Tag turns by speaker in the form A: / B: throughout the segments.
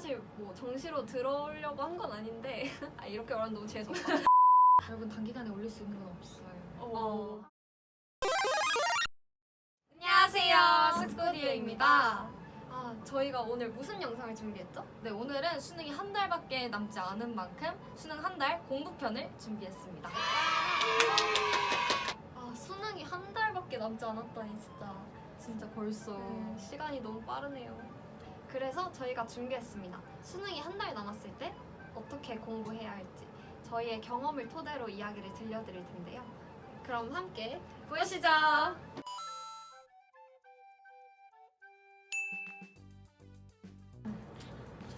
A: 사실 뭐 정시로 들어오려고 한 건 아닌데 아, 이렇게 말하면 너무 죄송하다.
B: 여러분 단기간에 올릴 수 있는 건 없어요.
A: 어. 안녕하세요, 스쿠디오입니다. 아, 저희가 오늘 무슨 영상을 준비했죠?
B: 네, 오늘은 수능이 한 달밖에 남지 않은 만큼 수능 한 달 공부편을 준비했습니다.
A: 아, 수능이 한 달밖에 남지 않았다니 진짜
B: 진짜 벌써
A: 네, 시간이 너무 빠르네요. 그래서 저희가 준비했습니다. 수능이 한 달 남았을 때 어떻게 공부해야 할지 저희의 경험을 토대로 이야기를 들려드릴 텐데요. 그럼 함께 보시죠.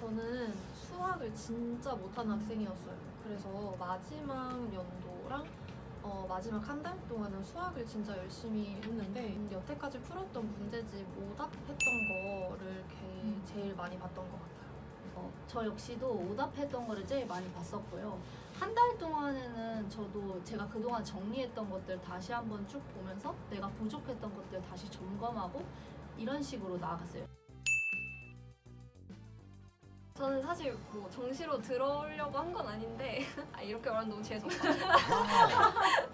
C: 저는 수학을 진짜 못하는 학생이었어요. 그래서 마지막 연도랑 어, 마지막 한 달 동안은 수학을 진짜 열심히 했는데 여태까지 풀었던 문제집 오답했던 거를 게- 제일 많이 봤던 것 같아요.
D: 어, 저 역시도 오답했던 거를 제일 많이 봤었고요. 한 달 동안에는 저도 제가 그동안 정리했던 것들 다시 한번 쭉 보면서 내가 부족했던 것들 다시 점검하고 이런 식으로 나아갔어요.
A: 저는 사실 뭐 정시로 들어오려고 한 건 아닌데 아, 이렇게 말하면 너무 죄송하다.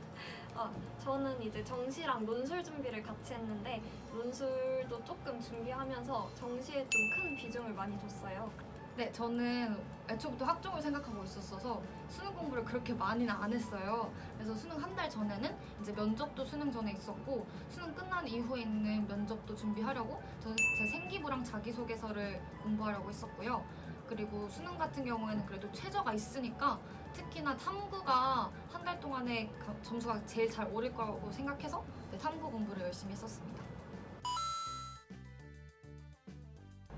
A: 아, 저는 이제 정시랑 논술 준비를 같이 했는데 논술도 조금 준비하면서 정시에 좀 큰 비중을 많이 줬어요.
B: 네, 저는 애초부터 학종을 생각하고 있었어서 수능 공부를 그렇게 많이는 안 했어요. 그래서 수능 한 달 전에는 이제 면접도 수능 전에 있었고 수능 끝난 이후에 있는 면접도 준비하려고 저는 제 생기부랑 자기소개서를 공부하려고 했었고요. 그리고 수능 같은 경우에는 그래도 최저가 있으니까 특히나 탐구가 한 달 동안에 가- 점수가 제일 잘 오를 거라고 생각해서 네, 탐구 공부를 열심히 했었습니다.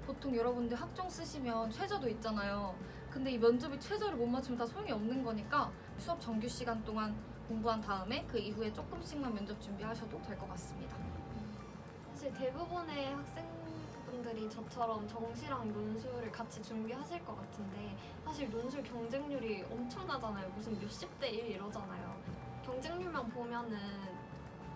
B: 보통 여러분들 학종 쓰시면 최저도 있잖아요. 근데 이 면접이 최저를 못 맞추면 다 소용이 없는 거니까 수업 정규 시간 동안 공부한 다음에 그 이후에 조금씩만 면접 준비하셔도 될 것 같습니다.
A: 사실 대부분의 학생 분들이 저처럼 정시랑 논술을 같이 준비하실 것 같은데 사실 논술 경쟁률이 엄청나잖아요. 무슨 몇십 대 일 이러잖아요. 경쟁률만 보면은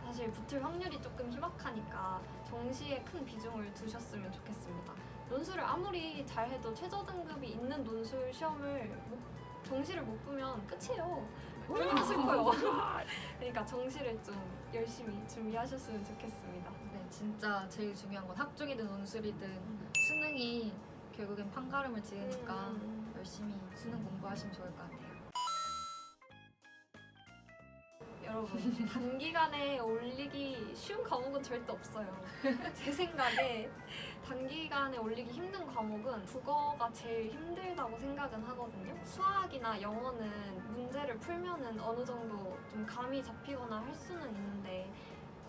A: 사실 붙을 확률이 조금 희박하니까 정시에 큰 비중을 두셨으면 좋겠습니다. 논술을 아무리 잘해도 최저 등급이 있는 논술 시험을 못- 정시를 못 보면 끝이에요. 얼마나 슬퍼요. 그러니까 정시를 좀 열심히 준비하셨으면 좋겠습니다.
B: 네, 진짜 제일 중요한 건 학종이든 논술이든 수능이 결국엔 판가름을 지으니까
A: 음.
B: 열심히 수능 공부하시면 좋을 것 같아요.
A: 여러분 단기간에 올리기 쉬운 과목은 절대 없어요. 제 생각에 단기간에 올리기 힘든 과목은 국어가 제일 힘들다고 생각은 하거든요. 수학이나 영어는 문제를 풀면은 어느 정도 좀 감이 잡히거나 할 수는 있는데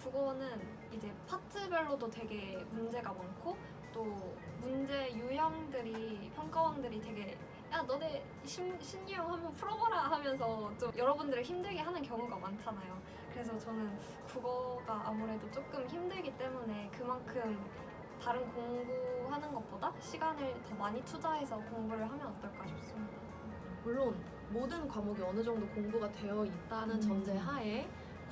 A: 국어는 이제 파트별로도 되게 문제가 많고 또 문제 유형들이 평가원들이 되게 야 너네 신, 신유형 한번 풀어봐라 하면서 좀 여러분들을 힘들게 하는 경우가 많잖아요. 그래서 저는 국어가 아무래도 조금 힘들기 때문에 그만큼 다른 공부하는 것보다 시간을 더 많이 투자해서 공부를 하면 어떨까 싶습니다.
C: 물론 모든 과목이 어느 정도 공부가 되어 있다는
D: 음.
C: 전제 하에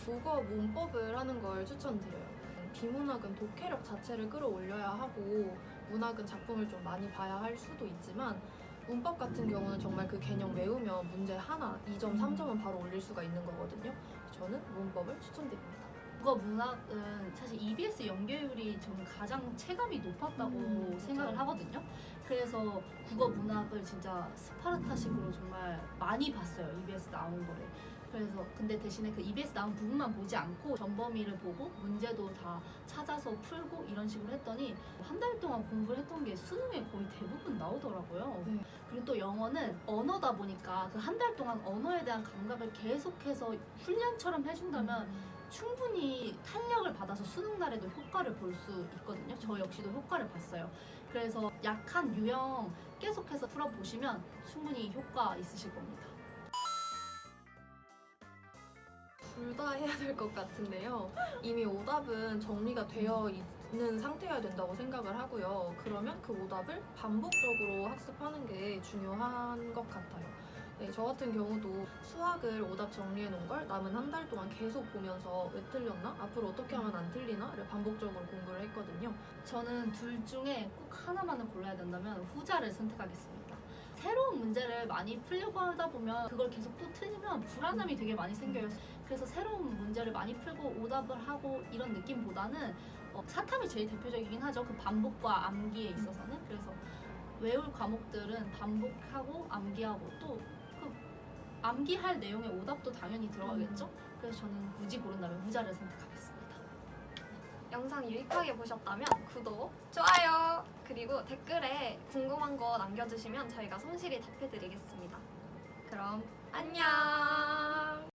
C: 국어 문법을 하는 걸 추천드려요. 비문학은 독해력 자체를 끌어올려야 하고 문학은 작품을 좀 많이 봐야 할 수도 있지만 문법 같은 경우는 정말 그 개념 외우면 문제 하나, 2점, 3점은 바로 올릴 수가 있는 거거든요. 저는 문법을 추천드립니다.
D: 국어 문학은 사실 EBS 연결율이 저는 가장 체감이 높았다고
C: 음,
D: 생각을. 하거든요. 그래서 국어 문학을 진짜 스파르타식으로 정말 많이 봤어요. EBS 나온 거를. 그래서 근데 대신에 그 EBS 나온 부분만 보지 않고 전범위를 보고 문제도 다 찾아서 풀고 이런 식으로 했더니 한 달 동안 공부를 했던 게 수능에 거의 대부분 나오더라고요.
C: 네.
D: 그리고 또 영어는 언어다 보니까 그 한 달 동안 언어에 대한 감각을 계속해서 훈련처럼 해준다면 충분히 탄력을 받아서 수능 날에도 효과를 볼 수 있거든요. 저 역시도 효과를 봤어요. 그래서 약한 유형 계속해서 풀어보시면 충분히 효과 있으실 겁니다.
C: 둘 다 해야 될 것 같은데요. 이미 오답은 정리가 되어 있는 상태여야 된다고 생각을 하고요. 그러면 그 오답을 반복적으로 학습하는 게 중요한 것 같아요. 네, 저 같은 경우도 수학을 오답 정리해 놓은 걸 남은 한 달 동안 계속 보면서 왜 틀렸나? 앞으로 어떻게 하면 안 틀리나?를 반복적으로 공부를 했거든요.
D: 저는 둘 중에 꼭 하나만을 골라야 된다면 후자를 선택하겠습니다. 새로운 문제를 많이 풀려고 하다 보면 그걸 계속 또 틀리면 불안함이 되게 많이 생겨요. 그래서 새로운 문제를 많이 풀고 오답을 하고 이런 느낌보다는 어, 사탐이 제일 대표적이긴 하죠. 그 반복과 암기에 있어서는. 그래서 외울 과목들은 반복하고 암기하고 또 그 암기할 내용의 오답도 당연히 들어가겠죠. 그래서 저는 굳이 고른다면 후자를 선택하겠습니다.
A: 영상 유익하게 보셨다면 구독, 좋아요, 그리고 댓글에 궁금한 거 남겨주시면 저희가 성실히 답해드리겠습니다. 그럼 안녕!